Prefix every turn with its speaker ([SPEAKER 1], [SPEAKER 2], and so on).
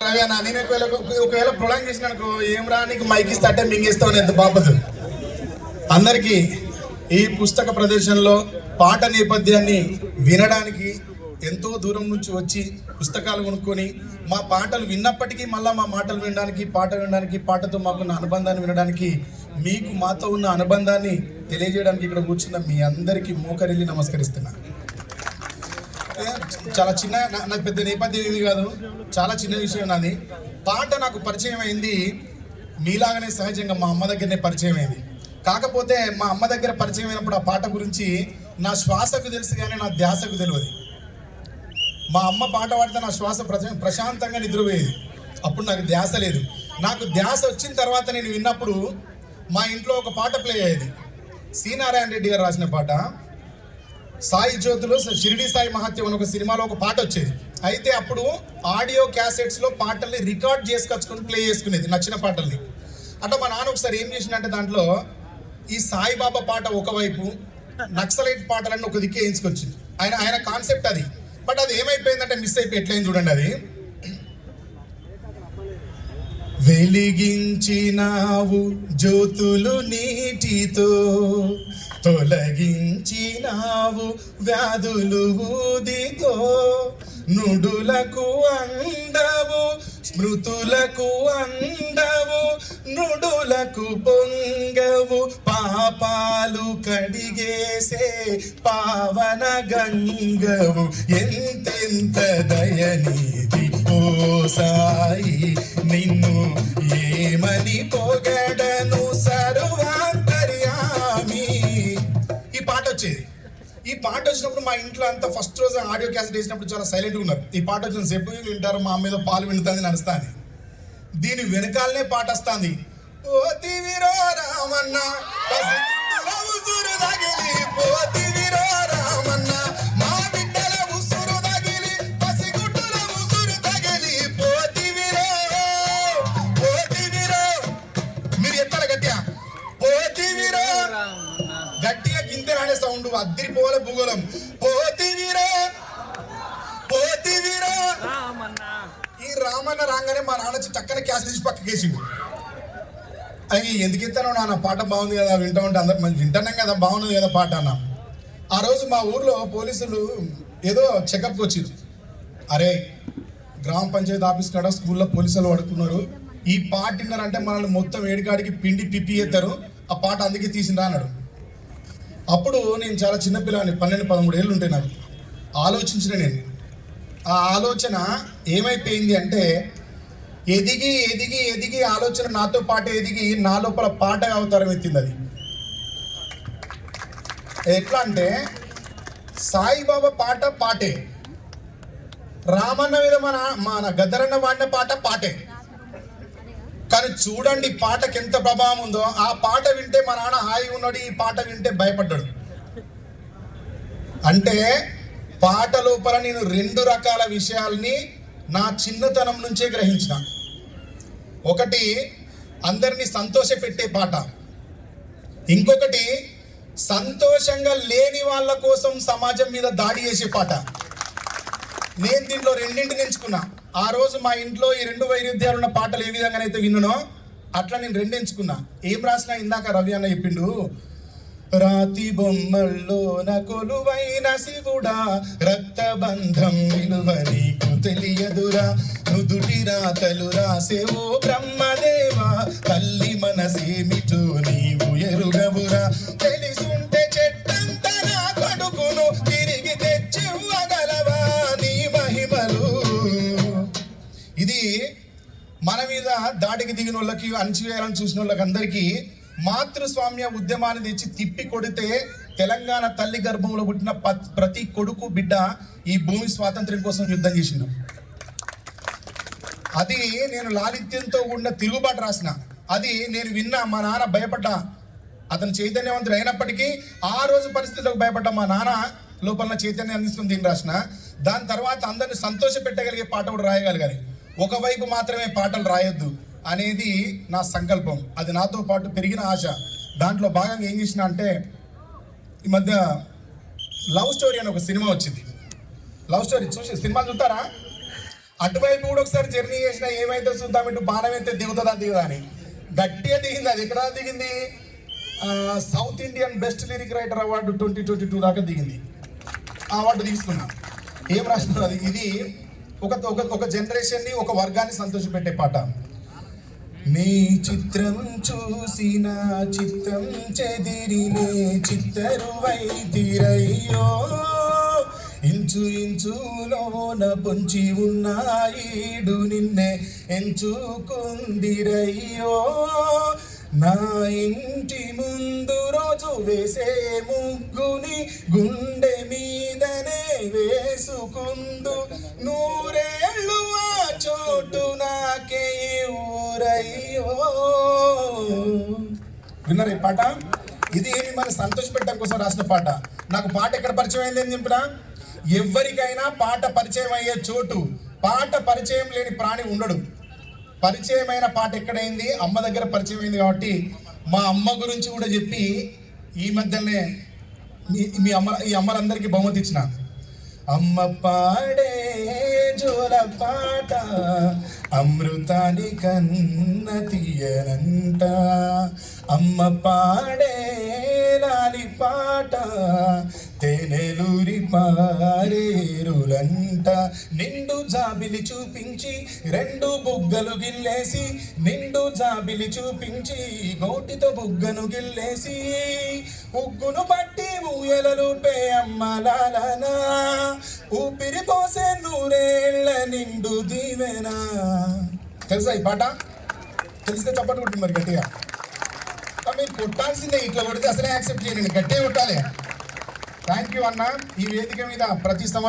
[SPEAKER 1] నేను ఒకవేళ ఒకవేళ ప్రొలాంగ్ చేసిన ఏం రా నీకు మైక్ ఇస్తే అంటే మింగేస్తావు ఎంత బాపదు. అందరికీ ఈ పుస్తక ప్రదర్శనలో పాట నేపథ్యాన్ని వినడానికి ఎంతో దూరం నుంచి వచ్చి పుస్తకాలు కొనుక్కొని మా పాటలు విన్నప్పటికీ మళ్ళీ మా మాటలు వినడానికి పాట వినడానికి పాటతో మాకున్న అనుబంధాన్ని వినడానికి మీకు మాతో ఉన్న అనుబంధాన్ని తెలియజేయడానికి ఇక్కడ కూర్చున్న మీ అందరికీ మోకరిల్లి నమస్కరిస్తున్నాను చాలా చిన్న నాకు పెద్ద నేపథ్యం ఏమి కాదు. చాలా చిన్న విషయం నాది. పాట నాకు పరిచయం అయింది మీలాగానే సహజంగా మా అమ్మ దగ్గరనే పరిచయం అయింది. కాకపోతే మా అమ్మ దగ్గర పరిచయం అయినప్పుడు ఆ పాట గురించి నా శ్వాసకు తెలుసు కానీ నా ధ్యాసకు తెలియదు. మా అమ్మ పాట పాడితే నా శ్వాస ప్రశాంతంగా నిద్రపోయేది. అప్పుడు నాకు ధ్యాస లేదు. నాకు ధ్యాస వచ్చిన తర్వాత నేను విన్నప్పుడు మా ఇంట్లో ఒక పాట ప్లే అయ్యేది. సి నారాయణ రెడ్డి గారు రాసిన పాట. సాయి జ్యోతిలో షిరిడి సాయి మహత్యం అని ఒక సినిమాలో ఒక పాట వచ్చేది. అయితే అప్పుడు ఆడియో క్యాసెట్స్లో పాటల్ని రికార్డ్ చేసుకొచ్చుకొని ప్లే చేసుకునేది నచ్చిన పాటల్ని. అంటే మా నాన్న ఒకసారి ఏం చేసిందంటే దాంట్లో ఈ సాయిబాబా పాట ఒకవైపు నక్సలైట్ పాటలన్నీ ఒక దిక్కు వేయించుకొచ్చింది. ఆయన ఆయన కాన్సెప్ట్ అది. బట్ అది ఏమైపోయిందంటే మిస్ అయిపోయి ఎట్లయింది చూడండి అది. వెలిగించినావు జ్యోతులు నీటితో తొలగించినావు వ్యాధులు ఊదితో. నుడులకు అందవు స్మృతులకు అందవు నుడులకు పొంగవు. పాపాలు కడిగేసే పావన గంగవు. ఎంతెంత దయనీది ఓ సాయి నిన్ను ఏమని పొగడను పాట వచ్చినప్పుడు మా ఇంట్లో అంతా ఫస్ట్ రోజు ఆడియో క్యాసెట్ వేసినప్పుడు చాలా సైలెంట్గా ఉన్నారు. ఈ పాట వచ్చిన సేపు వింటారు మా మీద పాలు వింటుంది నడుస్తాను దీని వెనకాలనే పాట వస్తుంది. ఓ రామన్న రామన్న సౌండ్ అద్దరిపోలే భూగోళం. పోతివిరో పోతివిరో ఈ రామన్న రాగానే మా నాన్న చక్కని క్యాష్ తీసి పక్కకేసిండు అవి ఎందుకు ఇస్తానో నాన్న పాట బాగుంది కదా వింటా ఉంటే అందరు మంచి వింటున్నాం కదా బాగుంది కదా పాట అన్న. ఆ రోజు మా ఊర్లో పోలీసులు ఏదో చెకప్కి వచ్చిరు అరే గ్రామ పంచాయతీ ఆఫీస్ కాడ స్కూల్లో పోలీసులు పడుకున్నారు. ఈ పాట విన్నారంటే మనల్ని మొత్తం ఏడికాడికి పిండి పిప్పి ఎత్తారు. ఆ పాట అందుకే తీసిందా అన్నాడు. అప్పుడు నేను చాలా చిన్నపిల్లని పన్నెండు పదమూడు ఏళ్ళు ఉంటాయి నాకు. ఆలోచించిన నేను. ఆ ఆలోచన ఏమైపోయింది అంటే ఎదిగి ఎదిగి ఎదిగి ఆలోచన నాతో పాటు ఎదిగి నా లోపల పాటగా అవతారం ఎత్తింది అది. ఎట్లా అంటే సాయిబాబా పాట పాటే. రామన్న మీద మన మన గద్దరన్న వాడిన పాట పాటే. కానీ చూడండి పాటకి ఎంత ప్రభావం ఉందో ఆ పాట వింటే మా నాన్న హాయి ఉన్నాడు ఈ పాట వింటే భయపడ్డాడు. అంటే పాట లోపల నేను రెండు రకాల విషయాల్ని నా చిన్నతనం నుంచే గ్రహించిన. ఒకటి అందరినీ సంతోష పెట్టే పాట. ఇంకొకటి సంతోషంగా లేని వాళ్ళ కోసం సమాజం మీద దాడి చేసే పాట. నేను దీంట్లో రెండింటిని ఎంచుకున్నా. ఆ రోజు మా ఇంట్లో ఈ రెండు వైరుధ్యాలు ఉన్న పాటలు ఏ విధంగానైతే విన్నానో అట్లా నేను రెండు ఎంచుకున్నా ఏం రాసినా ఇందాక రవి అన్న చెప్పిండు రాతి బొమ్మల్లో కొలువైన శివుడా రక్తబంధం విలువ నీకు తెలియదురా. నుదుటి రాతలు రాసేవో బ్రహ్మదేవా తల్లి మనసేమి వాళ్ళకి అణచివేయాలని చూసిన వాళ్ళకి అందరికీ మాతృస్వామ్య ఉద్యమాన్ని తెచ్చి తిప్పి కొడితే తెలంగాణ తల్లి గర్భంలో పుట్టిన ప- ప్రతి కొడుకు బిడ్డ ఈ భూమి స్వాతంత్ర్యం కోసం యుద్ధం చేసిండు. అది నేను లాలిత్యంతో కూడిన తిరుగుబాటు రాసిన. అది నేను విన్నా మా నాన్న భయపడ్డా. అతను చైతన్యవంతుడు అయినప్పటికీ ఆ రోజు పరిస్థితులకు భయపడ్డ మా నాన్న లోపల చైతన్యాన్ని తీసుకుని దీన్ని రాసిన. దాని తర్వాత అందరిని సంతోష పెట్టగలిగే పాట కూడా రాయగలిగాలి. ఒకవైపు మాత్రమే పాటలు రాయొద్దు. అనేది నా సంకల్పం. అది నాతో పాటు పెరిగిన ఆశ. దాంట్లో భాగంగా ఏం చేసిన అంటే ఈ మధ్య లవ్ స్టోరీ అని ఒక సినిమా వచ్చింది. లవ్ స్టోరీ చూసి సినిమా చూస్తారా? అటువైపు కూడా ఒకసారి జర్నీ చేసిన ఏమైతే చూద్దాం ఇటు బాణం అయితే దిగుతుందా దిగుదా అని. గట్టిగా దిగింది అది. ఎక్కడ దిగింది? South Indian best lyric writer award twenty twenty two దాకా దిగింది. ఆ అవార్డు తీసుకున్నా. ఏం రాసినారు అది? ఇది ఒక ఒక ఒక జనరేషన్ని ఒక వర్గాన్ని సంతోషపెట్టే పాట. నీ చిత్రం చూసిన చిత్తం చెదిరినే చిత్తరు వైతిరయ్యో. ఇంచు ఇంచులోన పొంచి ఉన్నాయిడు నిన్నే ఎంచుకుందిరయ్యో. నా ఇంటి ముందు రోజు వేసే ముగ్గుని గుండె మీదనే వేసుకుందు. నువ్వు విన్నారు ఈ పాట? ఇది మిమ్మల్ని సంతోషపెట్టడం కోసం రాసిన పాట? నాకు పాట ఎక్కడ పరిచయం అయింది అని చెప్పినా ఎవరికైనా పాట పరిచయం అయ్యే చోటు పాట పరిచయం లేని ప్రాణి ఉండడు. పరిచయమైన పాట ఎక్కడైంది? అమ్మ దగ్గర పరిచయం అయింది కాబట్టి మా అమ్మ గురించి కూడా చెప్పి ఈ మధ్యనే మీ మీ అమ్మ ఈ అమ్మలందరికీ బహుమతి ఇచ్చిన. అమ్మ పాడే జోల పాట అమృతాని కన్న తీయనంట. అమ్మ పాడే లాలి పాట తేనెలూరి పారేరులంట. నిండు జాబిలి చూపించి రెండు బుగ్గలు గిల్లేసి నిండు జాబిలి చూపించి గోటితో బుగ్గను గిల్లేసి ఉగ్గును పట్టి ఊయలలు పేయమ్మలాలనా ఊపిరి పోసే నూరేళ్ళ నిండు దీవెనా. తెలుసా ఈ పాట? తెలిస్తే చప్పటి కొట్టింది మరి గట్టిగా. మీరు కొట్టాల్సిందే ఇట్లా కొడితే అసలే యాక్సెప్ట్ చేయండి గట్టిగా కొట్టాలి. థ్యాంక్ యూ అన్న. ఈ వేదిక మీద ప్రతి సంవత్సరం